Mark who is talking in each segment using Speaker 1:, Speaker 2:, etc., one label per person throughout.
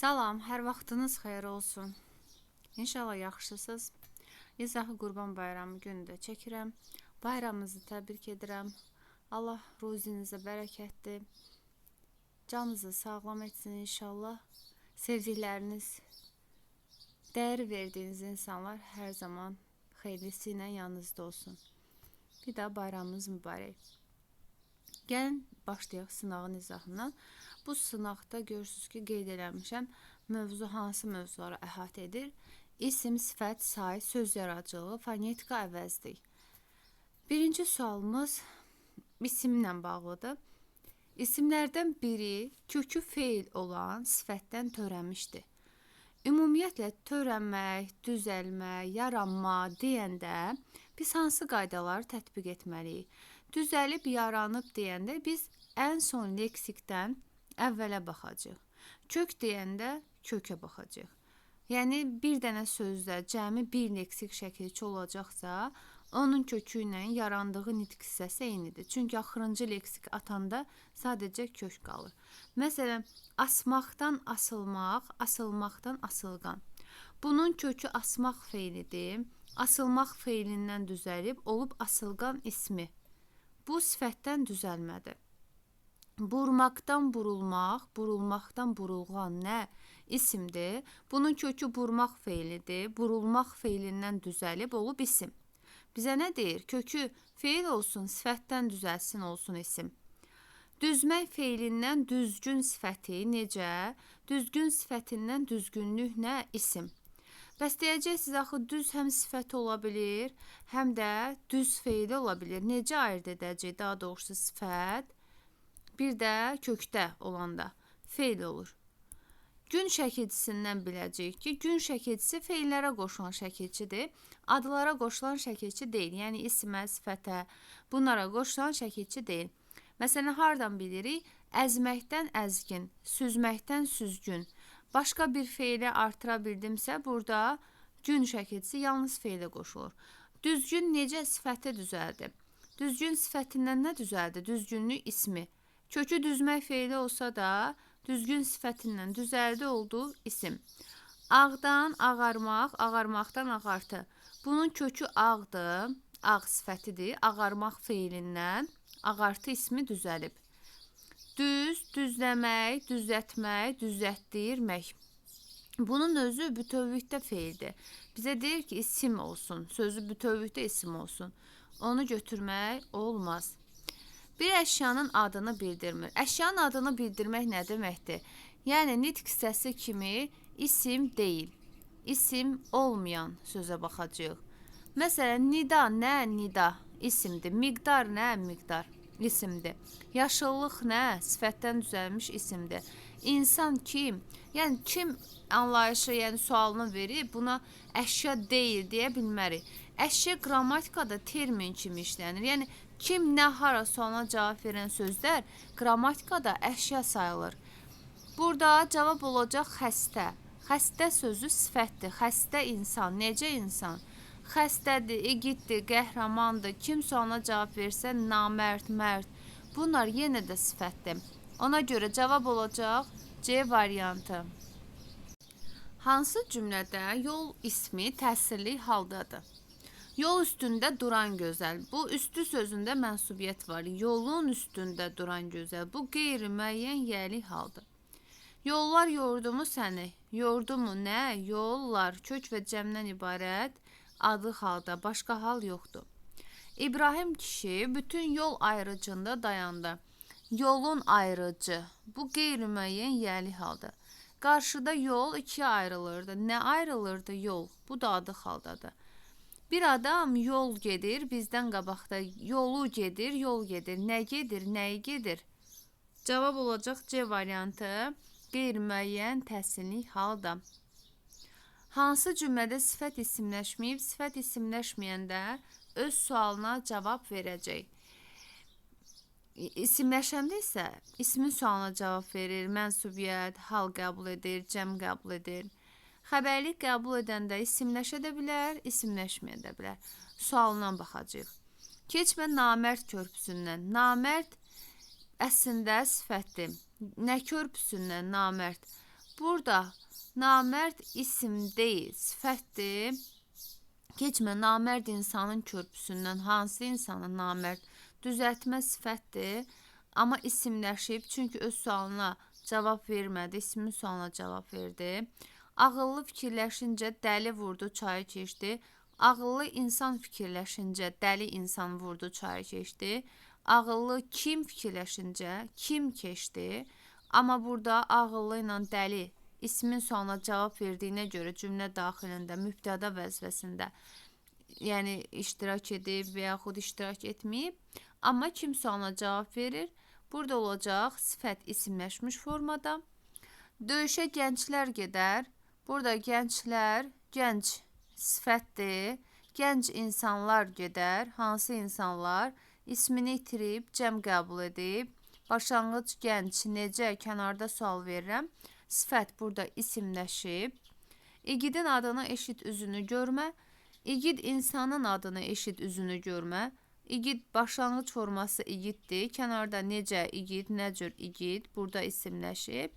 Speaker 1: Salam, hər vaxtınız xeyir olsun. İnşallah yaxşısınız. İzahı Qurban Bayramı günündə çəkirəm. Bayramınızı təbrik edirəm. Allah ruzinizə bərəkətli, canınızı sağlam etsin inşallah. Sevdikləriniz, dəyər verdiyiniz insanlar hər zaman xeyirlisi ilə yanınızda olsun. Bir daha bayramınız mübarək. Gəlin başlayaq sınağın izahından. Bu sınaqda görürsüz ki, qeyd eləmişəm mövzu hansı mövzuları əhatə edir? İsim, sifət, say, söz yaradıcılığı, fonetika əvəzlik. Birinci sualımız isimlə bağlıdır. İsimlərdən biri kökü feil olan sifətdən törənmişdir. Ümumiyyətlə törənmək, düzəlmək, yaranma deyəndə biz hansı qaydaları tətbiq etməliyik? Düzəlib, yaranıb deyəndə biz ən son leksikdən əvvələ baxacağıq. Kök deyəndə kökə baxacağıq. Yəni bir dənə sözdə cəmi bir leksik şəkilçi olacaqsa, onun kökü ilə yarandığı nitq hissəsi eynidir. Çünki axırıncı leksik atanda sadəcə kök qalır. Məsələn, asmaqdan asılmaq, asılmaqdan asılqan. Bunun kökü asmaq feilidir. Asılmaq feilindən düzəlib olub asılqan ismi. Bu sifətdən düzəlmədir. Burmaqdan burulmaq, burulmaqdan burulğan nə isimdir? Bunun kökü burmaq feilidir. Burulmaq feilindən düzəlib olub isim. Bizə nə deyir? Kökü feil olsun, sifətdən düzəlsin olsun isim. Düzmək feilindən düzgün sifəti necə? Düzgün sifətindən düzgünlük nə? İsim. Bəs deyəcəksiniz axı düz həm sifət ola bilər, həm də düz feili ola bilər. Necə ayırd edəcək daha doğrusu sifət bir də kökdə olanda feil olur. Gün şəkilçisindən biləcəyik ki, gün şəkilçisi feillərə qoşulan şəkilçidir. Adlara qoşulan şəkilçi deyil. Yəni ismə, sifətə, bunlara qoşulan şəkilçi deyil. Məsələn, hardan bilirik? Əzməkdən əzgin, süzməkdən süzgün. Başqa bir feili artıra bildimsə, burada gün şəkilçisi yalnız feilə qoşulur. Düzgün necə sifəti düzəldir? Düzgün sifətindən nə düzəldir? Düzgünlük ismi. Kökü düzmək feili olsa da, düzgün sifətindən düzəldi olduğu isim. Ağdan ağarmaq, ağarmaqdan ağartı. Bunun kökü ağdır, ağ sifətidir. Ağarmaq feilindən ağartı ismi düzəlib. Düz, düzləmək, düzəltmək, düzəltdirmək. Bunun özü bütövlükdə feildir. Bizə deyir ki, isim olsun, sözü bütövlükdə isim olsun. Onu götürmək olmaz. Bir əşyanın adını bildirmir. Əşyanın adını bildirmək nə deməkdir? Yəni nitq hissəsi kimi isim deyil. İsim olmayan sözə baxacağıq. Məsələn, nida nə? Nida isimdir. Miqdar nə? Miqdar isimdir. Yaşıllıq nə? Sifətdən düzəlmiş isimdir. İnsan kim? Yəni kim anlayışı, yəni sualını verib buna əşya deyil deyə bilmərik. Əşya qrammatikada termin kimi işlənir. Yəni kim, nə, hara sualına cavab verən sözlər qrammatikada əşya sayılır. Burada cavab olacaq xəstə. Xəstə sözü sifətdir. Xəstə insan, necə insan? Xəstədir, igiddir, qəhrəmandır. Kim sualına cavab versə namərd, mərd. Bunlar yenə də sifətdir. Ona görə cavab olacaq C variantı. Hansı cümlədə yol ismi təsirli haldadır? Yol üstündə duran gözəl. Bu üstü sözündə mənsubiyyət var. Yolun üstündə duran gözəl. Bu qeyri-müəyyən yəli haldır. Yollar yordu mu səni? Yordu nə? Yollar kök və cəmdən ibarət adı halda, başqa hal yoxdur. İbrahim kişi bütün yol ayrıcında dayandı. Yolun ayrıcı. Bu qeyri-müəyyən yəli haldır. Qarşıda yol ikiyə ayrılırdı. Nə ayrılırdı yol? Bu da adı haldadır. Bir adam yol gedir, bizdən qabaqda yolu gedir, yol gedir. Nə gedir, nəyi gedir? Cavab olacaq C variantı. Qeyri-müəyyən təsnlik halda. Hansı cümlədə sifət isimləşməyib, sifət isimləşməyəndə öz sualına cavab verəcək? İsimləşəndə isə ismin sualına cavab verir, mənsubiyyət, hal qəbul edir, cəm qəbul edir. Xəbərlik qəbul edəndə isimləşə də bilər, isimləşməyə də bilər. Sualına baxacağıq. Keçmə namərd körpüsündən. Namərd əslində sifətdir. Nə körpüsündən namərd? Burada namərd isim deyil, sifətdir. Keçmə namərd insanın körpüsündən hansı insanın namərd düzəltmə sifətdir, amma isimləşib çünki öz sualına cavab vermədi, ismin sualına cavab verdi. Ağıllı fikirləşincə dəli vurdu, çayı keçdi. Ağıllı insan fikirləşincə dəli insan vurdu, çayı keçdi. Ağıllı kim fikirləşincə kim keçdi. Amma burada ağıllı ilə dəli ismin sualına cavab verdiyinə görə cümlə daxilində mübtəda vəzifəsində yəni iştirak edib və yaxud iştirak etməyib, amma kim sualına cavab verir? Burada olacaq sifət isimləşmiş formada. Döyüşə gənclər gedər. Burada gənclər, gənc sifətdir. Gənc insanlar gedər. Hansı insanlar? İsmini itirib, cəm qəbul edib. Başlanğıc gənc necə kənarda sual verirəm. Sifət burada isimləşib. İgidin adını eşit üzünü görmə. İgid insanın adını eşit üzünü görmə. İgid başlanğıc forması igiddir. Kənarda necə igid, nə cür igid burada isimləşib.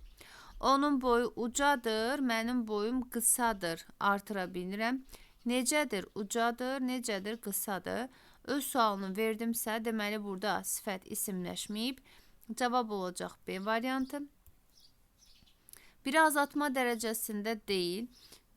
Speaker 1: Onun boyu ucadır, mənim boyum qısadır. Artıra bilirəm. Necədir? Ucadır, necədir? Qısadır. Öz sualını verdimsə, deməli burada sifət isimləşməyib. Cavab olacaq B variantı. Biri azaltma dərəcəsində deyil.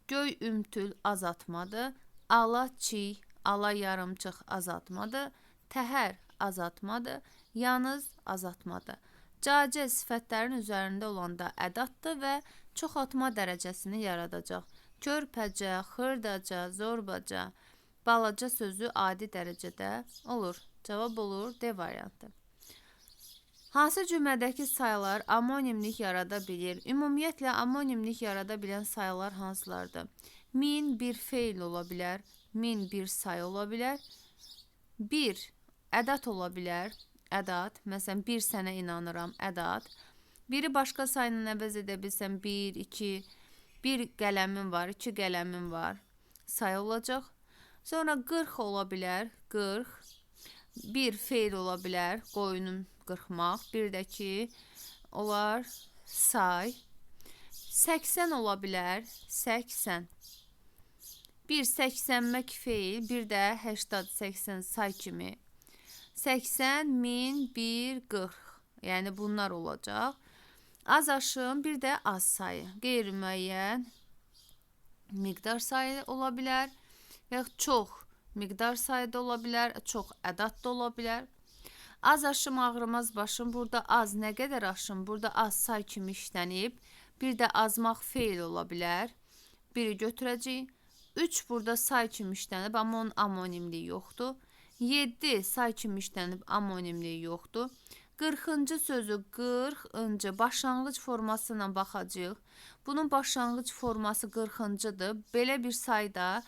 Speaker 1: Göy ümtül azaltmadır. Ala çiy, ala yarımçıq azaltmadır. Təhər azaltmadır. Yanız azaltmadır. Cacə sifətlərin üzərində olanda ədatdır və çoxaltma dərəcəsini yaradacaq. Körpəcə, xırdaca, zorbaca, balaca sözü adi dərəcədə olur. Cavab olur D variantı. Hansı cümlədəki sayılar amonimlik yarada bilir? Ümumiyyətlə amonimlik yarada bilən sayılar hansılardır? 1000 bir feil ola bilər, 1000 bir sayı ola bilər. 1 ədəd ola bilər. Ədəd, məsələn 1 sənə inanıram, ədəd. Biri başqa sayla əvəz edə bilsəm 1, 2, 1 qələmim var, 2 qələmim var. Sayı olacaq. Sonra 40 ola bilər, 40. Bir feil ola bilər, qoyunun qırxmaq. Bir də ki, olar say. 80 ola bilər, 80. Bir 80mək feil, bir də 80, 80 say kimi. 80, 1000, 1, 40. Yəni bunlar olacaq. Az aşım, bir də az sayı. Qeyri-müəyyən miqdar sayı ola bilər və çox miqdar sayıda ola bilər, çox ədad da ola bilər. Az aşım ağrımaz başım. Burada az nə qədər aşım? Burada az say kimi işlənib. Bir də azmaq feil ola bilər. Biri götürəcəyik. 3 burada say kimi işlənib, amma onun amonimliyi yoxdur. 7 say kimi işlənib, amonimliyi yoxdur. 40-cı sözü 40-cı başlanğıc forması baxacağıq. Bunun başlanğıc forması 40-cıdır. Belə bir sayda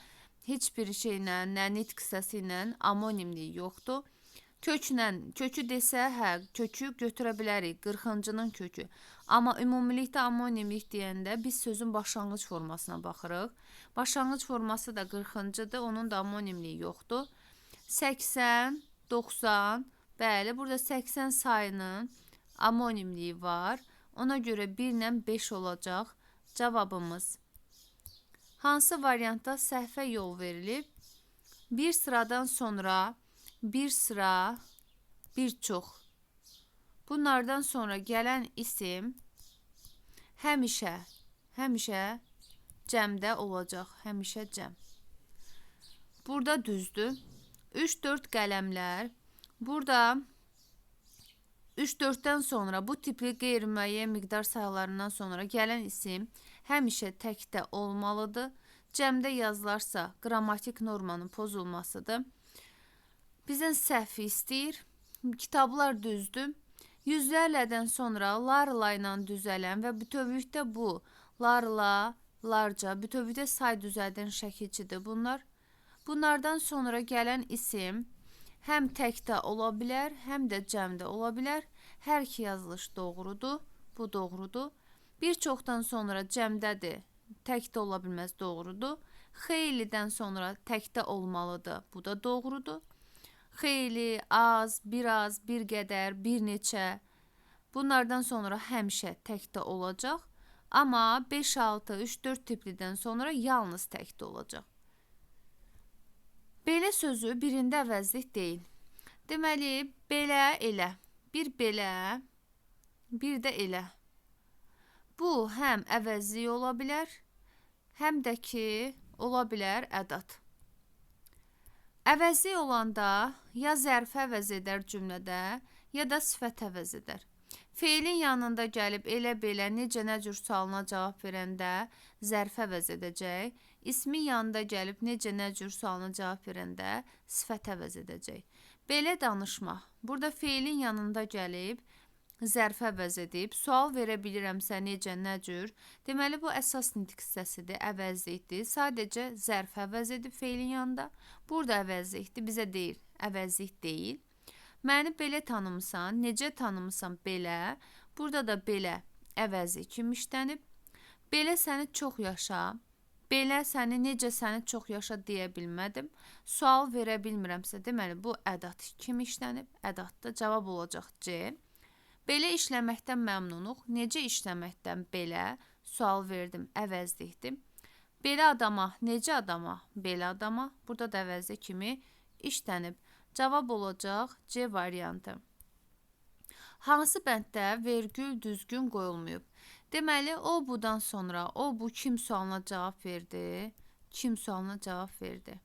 Speaker 1: heç bir şeylə, nə nitq hissəsi ilə amonimliyi yoxdur. Köklə, kökü desə, hə, kökü götürə bilərik, 40-cının kökü. Amma ümumilikdə amonimlik deyəndə biz sözün başlanğıc formasına baxırıq. Başlanğıc forması da 40-cıdır, onun da amonimliyi yoxdur. 80, 90, bəli, burada 80 sayının amonimliyi var. Ona görə 1 ilə 5 olacaq cavabımız. Hansı variantda səhvə yol verilib? Bir sıradan sonra bir sıra, bir çox. Bunlardan sonra gələn isim həmişə, həmişə cəmdə olacaq. Həmişə cəm. Burada düzdür. 3-4 qələmlər. Burada 3-4-dən sonra bu tipli qeyri-müəyyən miqdar sayılarından sonra gələn isim həmişə təkdə olmalıdır. Cəmdə yazılarsa qrammatik normanın pozulmasıdır. Bizdən səhv istəyir. Kitablar düzdür. Yüzlərlədən sonra larla ilə düzələn və bütövlükdə bu larla, larca, bütövlükdə say düzəldən şəkilçidir bunlar. Bunlardan sonra gələn isim həm təkdə ola bilər, həm də cəmdə ola bilər. Hər iki yazılış doğrudur. Bu doğrudur. Bir çoxdan sonra cəmdədir. Təkdə ola bilməz, doğrudur. Xeylidən sonra təkdə olmalıdır. Bu da doğrudur. Xeyli, az, biraz, bir qədər, bir neçə. Bunlardan sonra həmişə təkdə olacaq. Amma 5, 6, 3, 4 tiplidən sonra yalnız təkdə olacaq. Belə sözü birində əvəzlik deyil. Deməli, belə, elə. Bir belə, bir də elə. Bu həm əvəzlik ola bilər, həm də ki, ola bilər ədat. Əvəzlik olanda ya zərfi əvəz edər cümlədə, ya da sifət əvəz edər. Feilin yanında gəlib elə belə necə nə cür sualına cavab verəndə zərf əvəz edəcək. İsmi yanında gəlib necə nə cür sualına cavab verəndə sifət əvəz edəcək. Belə danışmaq. Burada feilin yanında gəlib zərf əvəz edib, sual verə bilirəmsə necə, nə cür? Deməli bu əsas nitq hissəsidir, əvəzlikdir. Sadəcə zərf əvəz edib feilin yanında. Burada əvəzlikdir, bizə deyir, əvəzlik deyil. Məni belə tanımısan, necə tanımısan belə. Burada da belə əvəzi kimi işlənib. Belə səni çox yaşa. Belə səni necə səni çox yaşa deyə bilmədim. Sual verə bilmirəmsə, deməli bu ədat kimi işlənib. Ədatda cavab olacaq C. Belə işləməkdən məmnunuq. Necə işləməkdən belə? Sual verdim, əvəzlikdir. Belə adama, necə adama? Belə adama. Burada da əvəzi kimi işlənib. Cavab olacaq C variantı. Hansı bənddə vergül düzgün qoyulmayıb? Deməli, o budan sonra o bu kim sualına cavab verdi? Kim sualına cavab verdi?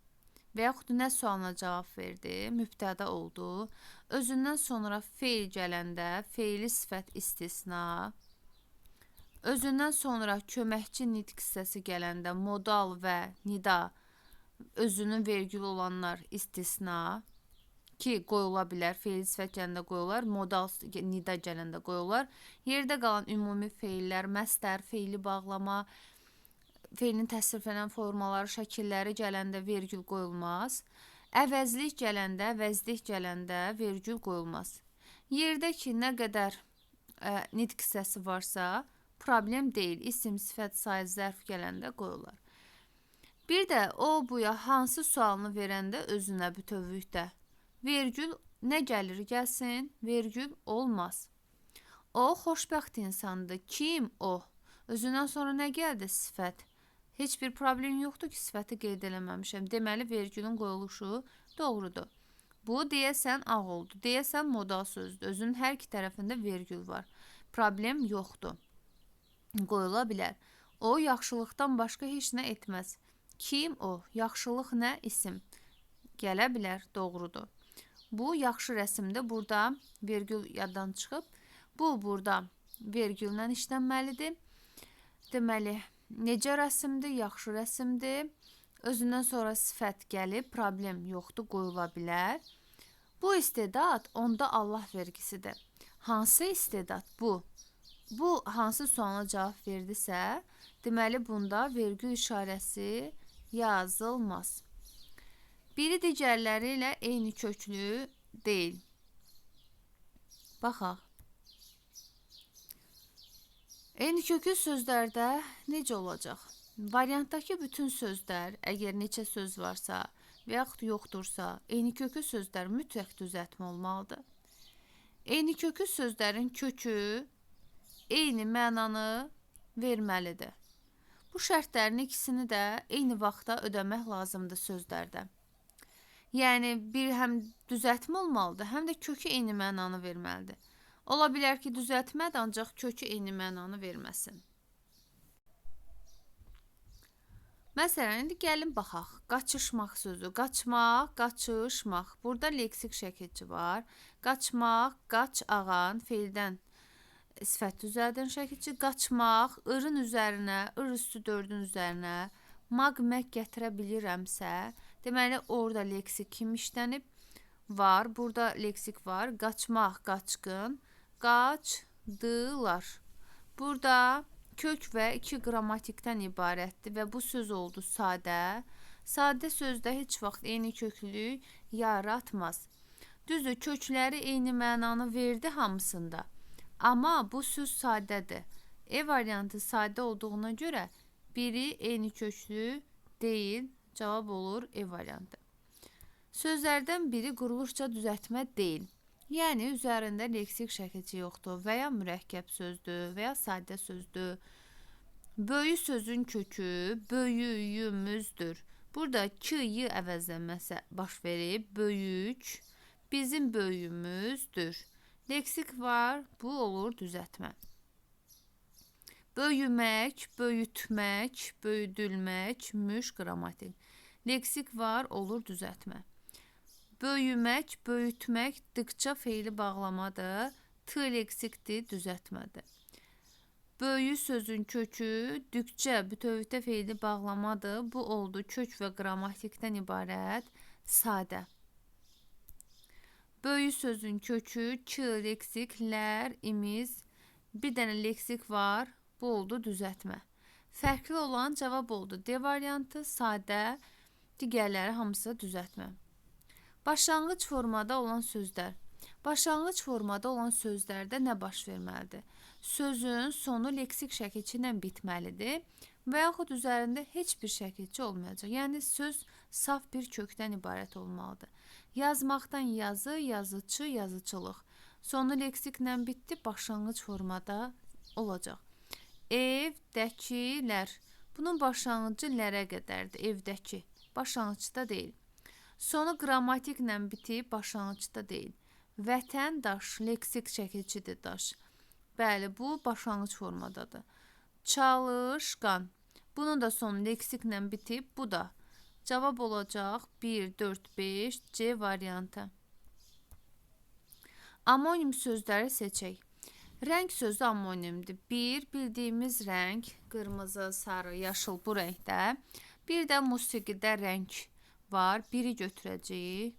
Speaker 1: və yaxud nə sualına cavab verdi, mübtəda oldu. Özündən sonra feil gələndə feili sifət istisna, özündən sonra köməkçi nitq hissəsi gələndə modal və nida özünün vergül olanlar istisna ki, qoyula bilər. Feil sifət gələndə qoyular, modal nida gələndə qoyular. Yerdə qalan ümumi feillər, məstər, feili bağlama, feilin təsriflənən formaları, şəkilləri gələndə vergül qoyulmaz. Əvəzlik gələndə, əvəzlik gələndə vergül qoyulmaz. Yerdə ki, nə qədər ə, nitq hissəsi varsa, problem deyil. İsim, sifət, sayı, zərf gələndə qoyular. Bir də o buya hansı sualını verəndə özünə bütövlükdə vergül nə gəlir gəlsin, vergül olmaz. O xoşbəxt insandır. Kim o? Özündən sonra nə gəldi? Sifət. Heç bir problem yoxdur ki, sifəti qeyd eləməmişəm. Deməli, vergülün qoyuluşu doğrudur. Bu, deyəsən, ağ oldu. Deyəsən, modal sözdür. Özünün hər iki tərəfində vergül var. Problem yoxdur. Qoyula bilər. O, yaxşılıqdan başqa heç nə etməz. Kim o? Yaxşılıq nə? İsim. Gələ bilər, doğrudur. Bu, yaxşı rəsmdə burada vergül yaddan çıxıb. Bu, burada vergüllə işlənməlidir. Deməli, Necə rəsmdir, yaxşı rəsmdir. Özündən sonra sifət gəlib, problem yoxdur, qoyula bilər. Bu istedad onda Allah vergisidir. Hansı istedad bu? Bu hansı suala cavab verdisə, deməli bunda vergül işarəsi yazılmaz. Biri digərləri ilə eyni köklü deyil. Baxaq. Eyni kökü sözlərdə necə olacaq? Variantdakı bütün sözlər, əgər neçə söz varsa və yaxud yoxdursa, eyni kökü sözlər mütləq düzəltmə olmalıdır. Eyni kökü sözlərin kökü eyni mənanı verməlidir. Bu şərtlərin ikisini də eyni vaxtda ödəmək lazımdır sözlərdə. Yəni bir həm düzəltmə olmalıdır, həm də kökü eyni mənanı verməlidir. Ola bilər ki, düzəltmədir, ancaq kökü eyni mənanı verməsin. Məsələn, indi gəlin baxaq. Qaçışmaq sözü. Qaçmaq, qaçışmaq. Burada leksik şəkilçi var. Qaçmaq, qaç ağan feildən sifət düzəldən şəkilçi. Qaçmaq, ırın üzərinə, ır üstü dördün üzərinə maq mək gətirə bilirəmsə, deməli orada leksik kim işlənib? Var. Burada leksik var. Qaçmaq, qaçqın qaçdılar. Burada kök və iki qrammatikdən ibarətdir və bu söz oldu sadə. Sadə sözdə heç vaxt eyni köklülük yaratmaz. Düzdür, kökləri eyni mənanı verdi hamısında. Amma bu söz sadədir. E variantı sadə olduğuna görə biri eyni köklü deyil, cavab olur E variantı. Sözlərdən biri quruluşca düzəltmə deyil. Yəni üzərində leksik şəkilçi yoxdur və ya mürəkkəb sözdür və ya sadə sözdür. Böyü sözün kökü böyüyümüzdür. Burada ki y əvəzləməsi baş verib. Böyük bizim böyüyümüzdür. Leksik var, bu olur düzəltmə. Böyümək, böyütmək, böyüdülmək, müş qrammatik. Leksik var, olur düzəltmə. Böyümək, böyütmək dıqça feili bağlamadır. T leksikdir, düzəltmədir. Böyü sözün kökü dükçə bütövlükdə feili bağlamadır. Bu oldu kök və qrammatikdən ibarət sadə. Böyü sözün kökü ç leksik, lər, imiz. Bir dənə leksik var. Bu oldu düzəltmə. Fərqli olan cavab oldu. D variantı sadə, digərləri hamısı düzəltmə. Başlanğıc formada olan sözlər. Başlanğıc formada olan sözlərdə nə baş verməlidir? Sözün sonu leksik şəkilçi ilə bitməlidir və yaxud üzərində heç bir şəkilçi olmayacaq. Yəni söz saf bir kökdən ibarət olmalıdır. Yazmaqdan yazı, yazıcı, yazıçılıq. Sonu leksiklə bitdi, başlanğıc formada olacaq. Evdəkilər. Bunun başlanğıcı lərə qədərdir. Evdəki. Başlanğıcda deyil. Sonu qrammatiklə bitib, başlanğıcda deyil. Vətəndaş leksik şəkilçidir daş. Bəli, bu başlanğıc formadadır. Çalışqan. Bunun da sonu leksiklə bitib, bu da. Cavab olacaq 1, 4, 5 C variantı. Amonim sözləri seçək. Rəng sözü amonimdir. 1. Bildiyimiz rəng qırmızı, sarı, yaşıl bu rəngdə. Bir də musiqidə rəng var. Biri götürəcəyik.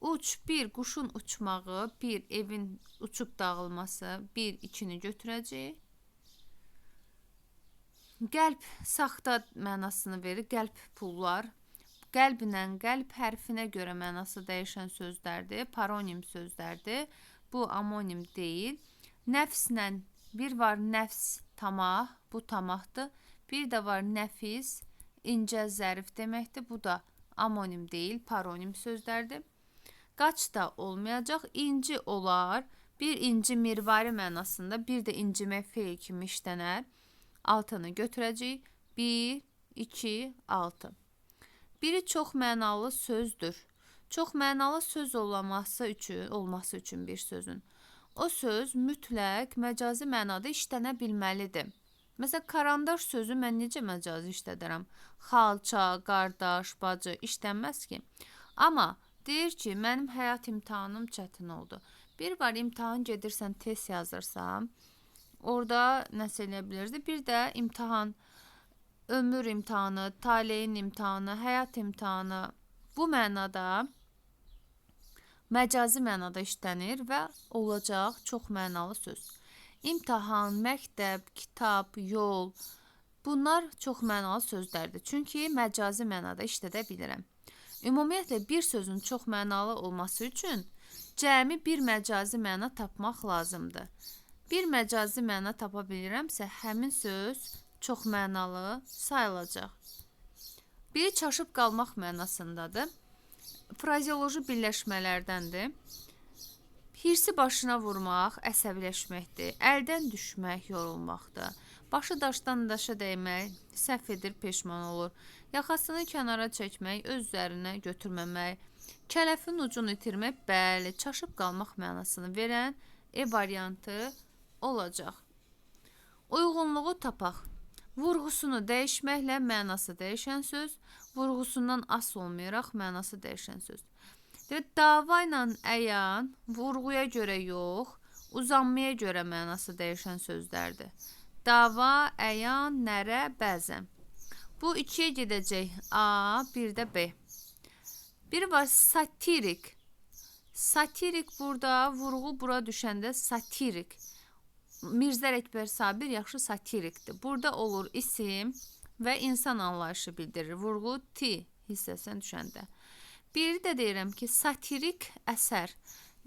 Speaker 1: Uç bir quşun uçmağı, bir evin uçub dağılması, bir ikini götürəcəyik. Qəlb saxta mənasını verir. Qəlb pullar. Qəlblə qəlb hərfinə görə mənası dəyişən sözlərdir. Paronim sözlərdir. Bu amonim deyil. Nəfslə bir var nəfs tamah, bu tamahdır. Bir də var nəfis, incə zərif deməkdir. Bu da amonim deyil, paronim sözlərdir. Qaç da olmayacaq, inci olar. Bir inci mirvari mənasında, bir də incimək feil kimi işlənər. Altını götürəcəyik. 1, 2, 6. Biri çox mənalı sözdür. Çox mənalı söz olması üçün, olması üçün bir sözün. O söz mütləq məcazi mənada işlənə bilməlidir. Məsələn, karandaş sözü mən necə məcazi işlədərəm? Xalça, qardaş, bacı işlənməz ki. Amma Deyir ki, mənim həyat imtahanım çətin oldu. Bir var imtahan gedirsən, test yazırsan, orada nəsə eləyə bilirdi. Bir də imtahan, ömür imtahanı, taleyin imtahanı, həyat imtahanı bu mənada məcazi mənada işlənir və olacaq çox mənalı söz. İmtahan, məktəb, kitab, yol bunlar çox mənalı sözlərdir. Çünki məcazi mənada işlədə bilirəm. Ümumiyyətlə bir sözün çox mənalı olması üçün cəmi bir məcazi məna tapmaq lazımdır. Bir məcazi məna tapa bilirəmsə, həmin söz çox mənalı sayılacaq. Biri çaşıb qalmaq mənasındadır. Frazeoloji birləşmələrdəndir. Hirsi başına vurmaq, əsəbiləşməkdir. Əldən düşmək, yorulmaqdır. Başı daşdan daşa dəymək, səhv edir, peşman olur. Yaxasını kənara çəkmək, öz üzərinə götürməmək, kələfin ucunu itirmək, bəli, çaşıb qalmaq mənasını verən E variantı olacaq. Uyğunluğu tapaq. Vurğusunu dəyişməklə mənası dəyişən söz, vurğusundan asılı olmayaraq mənası dəyişən söz. Və dava ilə əyan vurğuya görə yox, uzanmaya görə mənası dəyişən sözlərdir. Dava, əyan, nərə, bəzən. Bu ikiye gidecek. A, bir de B. Biri var satirik. Satirik burada vurğu bura düşəndə satirik. Mirzə Əkbər Sabir yaxşı satirikdir. Burada olur isim və insan anlayışı bildirir. Vurğu ti hissəsinə düşəndə. Biri də deyirəm ki, satirik əsər.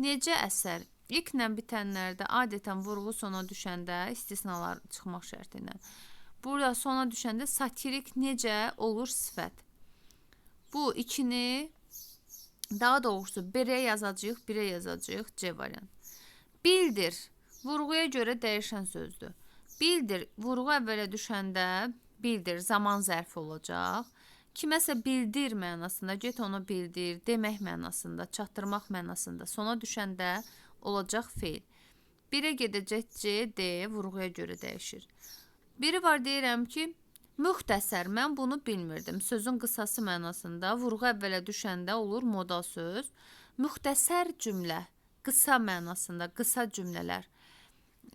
Speaker 1: Necə əsər? İlklə bitənlərdə adətən vurğu sona düşəndə istisnalar çıxmaq şərti ilə Burada sona düşəndə satirik necə olur sifət. Bu ikini daha doğrusu birə yazacağıq, birə yazacağıq C variant. Bildir. Vurğuya görə dəyişən sözdür. Bildir, vurğu əvvələ düşəndə bildir zaman zərfi olacaq. Kiməsə bildir mənasında, get onu bildir, demək mənasında, çatdırmaq mənasında. Sona düşəndə olacaq feil. Birə gedəcək C, D vurğuya görə dəyişir. Biri var deyirəm ki, müxtəsər. Mən bunu bilmirdim. Sözün qısası mənasında vurğu əvvələ düşəndə olur modal söz. Müxtəsər cümlə, qısa mənasında, qısa cümlələr.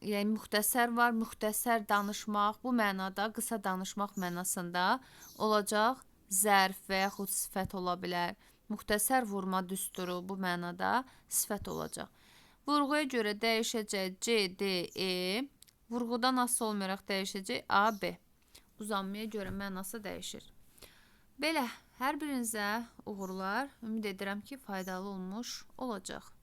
Speaker 1: Yəni müxtəsər var, müxtəsər danışmaq, bu mənada qısa danışmaq mənasında olacaq zərf və yaxud sifət ola bilər. Müxtəsər vurma düsturu bu mənada sifət olacaq. Vurğuya görə dəyişəcək C, D, E. Vurğudan asılı olmayaraq dəyişəcək A, B. Uzanmaya görə mənası dəyişir. Belə, hər birinizə uğurlar. Ümid edirəm ki, faydalı olmuş olacaq.